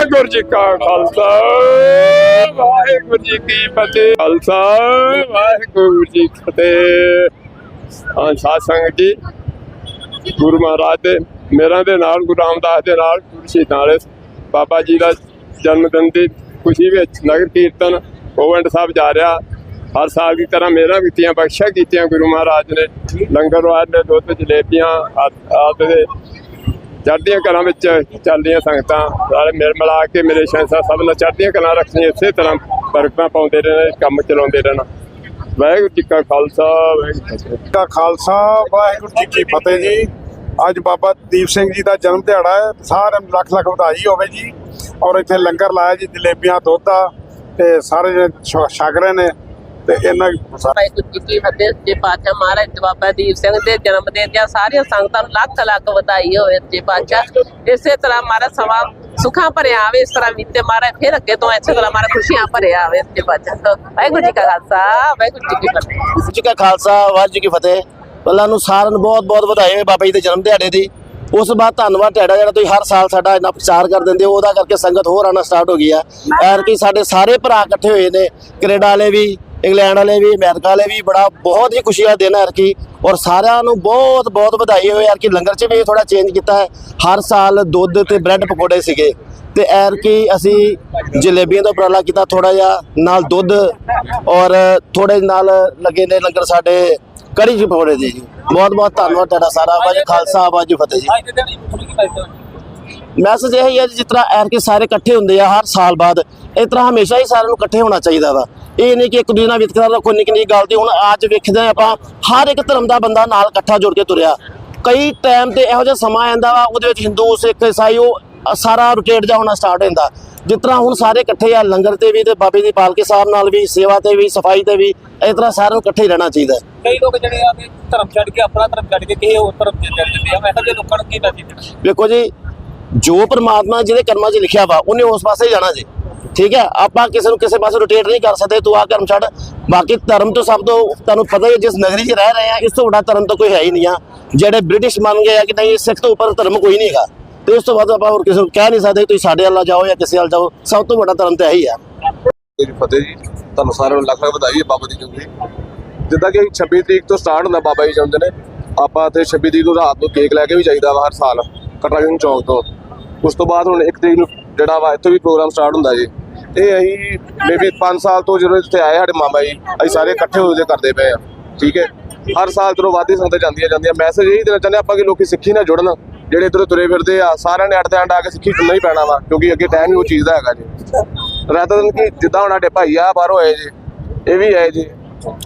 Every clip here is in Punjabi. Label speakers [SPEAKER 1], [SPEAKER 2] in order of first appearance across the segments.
[SPEAKER 1] ਵਾਹਿਗੁਰੂ ਜੀ ਕਾ ਖਾਲਸਾ, ਵਾਹਿਗੁਰੂ ਜੀ ਕੀ ਫਤਿਹ। ਖਾਲਸਾ, ਵਾਹਿਗੁਰੂ ਜੀ ਕੀ ਫਤਿਹ। ਹਾਂ, ਸਾਧ ਸੰਗਤ ਜੀ, ਗੁਰੂ ਮਹਾਰਾਜ ਦੇ ਮੇਰਾਂ ਦੇ ਨਾਲ, ਗੁਰੂ ਰਾਮਦਾਸ ਦੇ ਨਾਲ, ਗੁਰੂ ਸ਼ਹੀਦਾਂ ਵਾਲੇ ਬਾਬਾ ਜੀ ਦਾ ਜਨਮ ਦਿਨ ਦੀ ਖੁਸ਼ੀ ਵਿੱਚ ਨਗਰ ਕੀਰਤਨ, ਗੋਬਿੰਦ ਸਾਹਿਬ ਜਾ ਰਿਹਾ। ਹਰ ਸਾਲ ਦੀ ਤਰ੍ਹਾਂ ਮੇਰਾ ਕੀਤੀਆਂ ਬਖਸ਼ਾ ਕੀਤੀਆਂ ਗੁਰੂ ਮਹਾਰਾਜ ਨੇ। ਲੰਗਰ ਵਾਲੇ ਦੁੱਧ, ਜਲੇਬੀਆਂ ਆਦਿ ਦੇ ਚੜ੍ਹਦੀਆਂ ਕਲਾਂ ਵਿੱਚ ਚੱਲਦੀਆਂ ਸੰਗਤਾਂ ਸਾਰੇ ਮਿਲ ਮਿਲਾ ਕੇ ਮੇਰੇ ਸ਼ਹਿਨशाह ਸਭ ਨਾਲ ਚੜ੍ਹਦੀਆਂ ਕਲਾਂ ਰੱਖਣੀਆਂ, ਇਸੇ ਤਰ੍ਹਾਂ ਬਰਕਤਾਂ ਪਾਉਂਦੇ ਰਹਿਣਾ, ਕੰਮ ਚਲਾਉਂਦੇ ਰਹਿਣਾ। ਵਾਹਿਗੁਰੂ ਜੀ ਕਾ ਖਾਲਸਾ, ਵਾਹਿਗੁਰੂ ਜੀ ਕਾ
[SPEAKER 2] ਖਾਲਸਾ, ਵਾਹਿਗੁਰੂ ਜੀ ਕੀ ਫਤਿਹ ਜੀ। ਅੱਜ ਬਾਬਾ ਦੀਪ ਸਿੰਘ ਜੀ ਦਾ ਜਨਮ ਦਿਹਾੜਾ ਹੈ, ਸਾਰਿਆਂ ਨੂੰ ਲੱਖ ਲੱਖ ਵਧਾਈ ਹੋਵੇ ਜੀ। ਔਰ ਇੱਥੇ ਲੰਗਰ ਲਾਇਆ ਜੀ, ਜਲੇਬੀਆਂ, ਦੁੱਧ ਤੇ ਸਾਰੇ ਜਣੇ ਛ- ਛਕ ਰਹੇ ਨੇ। ਤੇ ਇਹਨਾਂ
[SPEAKER 3] ਵਾਹਿਗੁਰੂ ਜੀ ਕੀ ਫਤਿਹ ਜੀ ਪਾਤਸ਼ਾਹ ਮਹਾਰਾਜ ਤੇ ਬਾਬਾ ਦੀਪ ਸਿੰਘ ਦੇ ਜਨਮ ਦਿਨ ਦੀਆਂ ਸਾਰੀਆਂ ਸੰਗਤਾਂ ਨੂੰ ਲੱਖ ਲੱਖ ਵਧਾਈ ਹੋਵੇ ਜੀ ਪਾਤਸ਼ਾਹ ਇਸੇ ਤਰ੍ਹਾਂ ਮਹਾਰਾਜ ਸਮਾਂ ਸੁੱਖਾਂ ਭਰਿਆ ਆਵੇ ਇਸ ਤਰ੍ਹਾਂ ਬੀਤੇ ਮਹਾਰਾਜ ਫਿਰ ਅੱਗੇ ਤੋਂ ਇਸੇ ਤਰ੍ਹਾਂ ਮਹਾਰਾਜ ਖੁਸ਼ੀਆਂ ਭਰਿਆ ਆਵੇ ਜੀ ਪਾਤਸ਼ਾਹ ਵਾਹਿਗੁਰੂ ਜੀ ਕਾ ਖਾਲਸਾ ਵਾਹਿਗੁਰੂ ਜੀ ਕੀ ਫਤਿਹ।
[SPEAKER 4] ਜੀ ਕਾ ਖਾਲਸਾ ਵਾਹਿਗੁਰੂ ਜੀ ਕੀ ਫਤਿਹ। ਪਹਿਲਾਂ ਨੂੰ ਸਾਰਿਆਂ ਨੂੰ ਬਹੁਤ ਬਹੁਤ ਵਧਾਈ ਹੋਵੇ ਬਾਬਾ ਜੀ ਦੇ ਜਨਮ ਦਿਹਾੜੇ ਦੀ। ਉਸ ਤੋਂ ਬਾਅਦ ਧੰਨਵਾਦ ਤੁਹਾਡਾ ਜਿਹੜਾ ਤੁਸੀਂ ਹਰ ਸਾਲ ਸਾਡਾ ਇੰਨਾ ਪ੍ਰਚਾਰ ਕਰ ਦਿੰਦੇ ਹੋ ਉਹਦਾ ਕਰਕੇ ਸੰਗਤ ਹੋਰ ਆਉਣਾ ਸਟਾਰਟ ਹੋ ਗਈ ਆ। ਐਰ ਕਿ ਸਾਡੇ ਸਾਰੇ ਭਰਾ ਇਕੱਠੇ ਹੋਏ ਨੇ ਕੈਨੇਡਾ ਵਾਲੇ ਵੀ ਇੰਗਲੈਂਡ ਵਾਲੇ ਵੀ ਅਮਰੀਕਾ ਵਾਲੇ ਵੀ ਬੜਾ ਬਹੁਤ ਹੀ ਖੁਸ਼ੀ ਦਾ ਦਿਨ ਹੈ ਕਿ ਔਰ ਸਾਰਿਆਂ ਨੂੰ ਬਹੁਤ ਬਹੁਤ ਵਧਾਈ ਹੋਵੇ ਯਾਰ ਕਿ ਲੰਗਰ 'ਚ ਵੀ ਥੋੜਾ ਚੇਂਜ ਕੀਤਾ ਹੈ। ਹਰ ਸਾਲ ਦੁੱਧ ਤੇ ਬ੍ਰੈਡ ਪਕੌੜੇ ਸੀਗੇ। ਤੇ ਐਰਕੀ ਅਸੀਂ ਜਲੇਬੀਆਂ ਦਾ ਉਪਰਾਲਾ ਕੀਤਾ ਥੋੜਾ ਜਿਹਾ ਨਾਲ ਦੁੱਧ। ਔਰ ਥੋੜੇ ਨਾਲ ਲੱਗੇ ਨੇ ਲੰਗਰ ਸਾਡੇ ਕੜੀ ਜੀ ਪਕੌੜੇ ਦੇ ਜੀ। ਬਹੁਤ ਬਹੁਤ ਧੰਨਵਾਦ ਤੁਹਾਡਾ ਸਾਰਾ। ਵਾਹਿਗੁਰੂ ਖਾਲਸਾ ਵਾਹਿਗੁਰੂ ਫਤਿਹ ਜੀ। ਮੈਸੇਜ ਇਹ ਹੀ ਹੈ ਜੀ, ਜਿਸ ਤਰ੍ਹਾਂ ਐਰ ਸਾਰੇ ਇਕੱਠੇ ਹੁੰਦੇ ਆ ਹਰ ਸਾਲ ਬਾਅਦ ਇਸ ਤਰ੍ਹਾਂ ਹਮੇਸ਼ਾ ਹੀ ਸਾਰਿਆਂ ਨੂੰ ਇਕੱਠੇ ਹੋਣਾ ਚਾਹੀਦਾ ਵਾ। ਇਹ ਨਹੀਂ ਕਿ ਇੱਕ ਦੂਜੇ ਨਾਲ ਵਿਤਕਰਾ ਰੱਖੋ ਨਿੱਕੀ ਨਿੱਕੀ ਗੱਲ ਦੀ ਹੁਣ ਅੱਜ ਵੇਖਦੇ ਆਪਾਂ ਹਰ ਇੱਕ ਧਰਮ ਦਾ ਬੰਦਾ ਨਾਲ ਇਕੱਠਾ ਜੁੜ ਕੇ ਤੁਰਿਆ। ਕਈ ਟਾਈਮ ਤੇ ਇਹੋ ਜਿਹਾ ਸਮਾਂ ਆਂਦਾ ਵਾ ਉਹਦੇ ਵਿੱਚ ਹਿੰਦੂ ਸਿੱਖ ਈਸਾਈ ਉਹ ਸਾਰਾ ਰੋਟੇਟ ਜਾ ਹੋਣਾ ਸਟਾਰਟ ਹੁੰਦਾ। ਜਿਸ ਤਰ੍ਹਾਂ ਹੁਣ ਸਾਰੇ ਇਕੱਠੇ ਆ ਲੰਗਰ ਤੇ ਵੀ ਤੇ ਬਾਬੇ ਦੀ ਪਾਲਕੀ ਸਾਹਿਬ ਨਾਲ ਵੀ ਸੇਵਾ ਤੇ ਵੀ ਸਫ਼ਾਈ ਤੇ ਵੀ ਇਸ ਤਰ੍ਹਾਂ ਸਾਰਿਆਂ ਨੂੰ ਇਕੱਠੇ ਰਹਿਣਾ ਚਾਹੀਦਾ
[SPEAKER 5] ਕਈ ਲੋਕ ਜਿਹੜੇ ਆ ਵੀ ਧਰਮ ਛੱਡ ਕੇ ਆਪਣਾ ਧਰਮ ਛੱਡ ਕੇ ਕਿਸੇ ਹੋਰ ਧਰਮ 'ਚ ਚੱਲ ਜਾਂਦੇ ਆ। ਮੈਂ ਜੇ ਲੋਕਾਂ ਨੂੰ ਕੀ ਦੇਣਾ
[SPEAKER 4] ਵੇਖੋ ਜੀ ਜੋ ਪ੍ਰਮਾਤਮਾ ਜਿਹਦੇ ਕਰਮਾਂ 'ਚ ਲਿਖਿਆ ਵਾ ਉਹਨੇ ਉਸ ਪਾਸੇ ਜਾਣਾ ਜੀ। ਠੀਕ ਹੈ? ਆਪਾਂ ਕਿਸੇ ਨੂੰ ਕਿਸੇ ਪਾਸੇ ਰੋਟੇਟ ਨਹੀਂ ਕਰ ਸਕਦੇ, ਤੂੰ ਆ ਧਰਮ ਛੱਡ। ਬਾਕੀ ਧਰਮ ਤੋਂ ਸਭ ਤੋਂ ਤੁਹਾਨੂੰ ਪਤਾ ਹੀ ਜਿਸ ਨਗਰੀ 'ਚ ਰਹਿ ਰਹੇ ਆ, ਇਸ ਤੋਂ ਵੱਡਾ ਧਰਮ ਤਾਂ ਕੋਈ ਹੈ ਹੀ ਨਹੀਂ ਆ। ਜਿਹੜੇ ਬ੍ਰਿਟਿਸ਼ ਮੰਨ ਗਏ ਆ ਕਿ ਨਹੀਂ, ਸਿੱਖ ਤੋਂ ਉੱਪਰ ਧਰਮ ਕੋਈ ਨਹੀਂ ਹੈਗਾ। ਤੇ ਉਸ ਤੋਂ ਬਾਅਦ ਆਪਾਂ ਹੋਰ ਕਿਸੇ ਨੂੰ ਕਹਿ ਨਹੀਂ ਸਕਦੇ, ਤੁਸੀਂ ਸਾਡੇ ਵੱਲ ਜਾਓ ਜਾਂ ਕਿਸੇ ਵੱਲ ਜਾਓ। ਸਭ ਤੋਂ ਵੱਡਾ ਧਰਮ ਤਾਂ ਇਹੀ ਆ।
[SPEAKER 6] ਜੀ ਫਤਿਹ ਜੀ, ਤੁਹਾਨੂੰ ਸਾਰਿਆਂ ਨੂੰ ਲੱਖ ਲੱਖ ਵਧਾਈ ਹੈ ਬਾਬਾ ਦੀ। ਜੰਗੀ ਜਿੱਦਾਂ ਕਿ 26 ਤਰੀਕ ਤੋਂ ਸਟਾਰਟ ਹੁੰਦਾ ਬਾਬਾ ਜੀ ਜਨਮ ਨੇ, ਆਪਾਂ ਤੇ 26 ਤਰੀਕ ਨੂੰ ਰਾਤ ਨੂੰ ਕੇਕ ਲੈ ਕੇ ਵੀ ਜਾਈਦਾ ਵਾ ਹਰ ਸਾਲ ਕਟਰਾ ਸਿੰਘ ਚੌਕ ਤੋਂ। ਉਸ ਤੋਂ ਬਾਅਦ ਹੁਣ 1 ਤਰੀਕ ਨੂੰ ਜਿਹੜਾ ਵਾ, ਇੱਥੋਂ ਵੀ ਪ੍ਰੋਗਰਾਮ ਸਟਾਰਟ ਹੁੰਦਾ ਜੀ। ਇਹ ਅਸੀਂ ਮੇਬੀ 5 ਸਾਲ ਤੋਂ ਜਦੋਂ ਇੱਥੇ ਆਏ ਸਾਡੇ ਮਾਮਾ ਜੀ, ਅਸੀਂ ਸਾਰੇ ਇਕੱਠੇ ਹੋਏ ਕੇ ਕਰਦੇ ਪਏ ਆ, ਠੀਕ ਹੈ? ਹਰ ਸਾਲ ਤੋਂ ਵਾਧੀ ਸੰਗਤਾਂ ਜਾਂਦੀਆਂ ਜਾਂਦੀਆਂ ਮੈਸੇਜ ਇਹੀ ਦੇਣਾ ਚਾਹੁੰਦੇ ਆਪਾਂ ਕਿ ਲੋਕੀ ਸਿੱਖੀ ਨਾਲ ਜੁੜਨ, ਜਿਹੜੇ ਇੱਧਰੋਂ ਤੁਰੇ ਫਿਰਦੇ ਆ, ਸਾਰਿਆਂ ਨੇ ਅੱਡ ਤੇ ਅੱਡ ਆ ਕੇ ਸਿੱਖੀ ਚੁਣਨਾ ਹੀ ਪੈਣਾ ਵਾ, ਕਿਉਂਕਿ ਅੱਗੇ ਟਾਈਮ ਹੀ ਉਹ ਚੀਜ਼ ਦਾ ਹੈਗਾ ਜੀ। ਰਾਤ ਕਿ ਜਿੱਦਾਂ ਹੁਣ ਸਾਡੇ ਭਾਈ ਆ, ਬਾਹਰੋਂ ਆਏ ਜੀ, ਇਹ ਵੀ ਆਏ ਜੀ।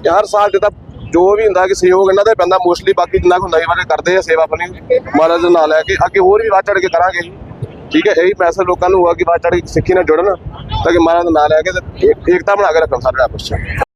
[SPEAKER 6] ਹਰ ਸਾਲ ਜਿੱਦਾਂ ਜੋ ਵੀ ਹੁੰਦਾ ਕਿ ਸਹਿਯੋਗ ਇਹਨਾਂ ਦਾ ਪੈਂਦਾ ਮੋਸਟਲੀ ਬਾਕੀ ਜਿੰਨਾ ਕੁ ਹੁੰਦਾ ਸੀ ਬਾਰੇ ਕਰਦੇ ਆ ਸੇਵਾ ਆਪਣੀ, ਮਹਾਰਾਜ ਦੇ ਨਾਲ ਲੈ ਕੇ, ਅੱਗੇ ਹੋਰ ਵੀ ਵੱਧ ਚੜ ਕੇ ਕਰਾਂਗੇ ਠੀਕ ਹੈ, ਇਹੀ ਮੈਸੇਜ ਲੋਕਾਂ ਨੂੰ ਹੋਆ ਕਿ ਵੱਧ ਚੜ ਕੇ ਸਿੱਖੀ ਨਾਲ ਜੁੜਨ। ਤਾਂ ਕਿ ਮਹਾਰਾਜ ਦਾ ਨਾਲ ਲੈ ਕੇ ਤੇ ਏਕ- ਏਕਤਾ ਬਣਾ ਕੇ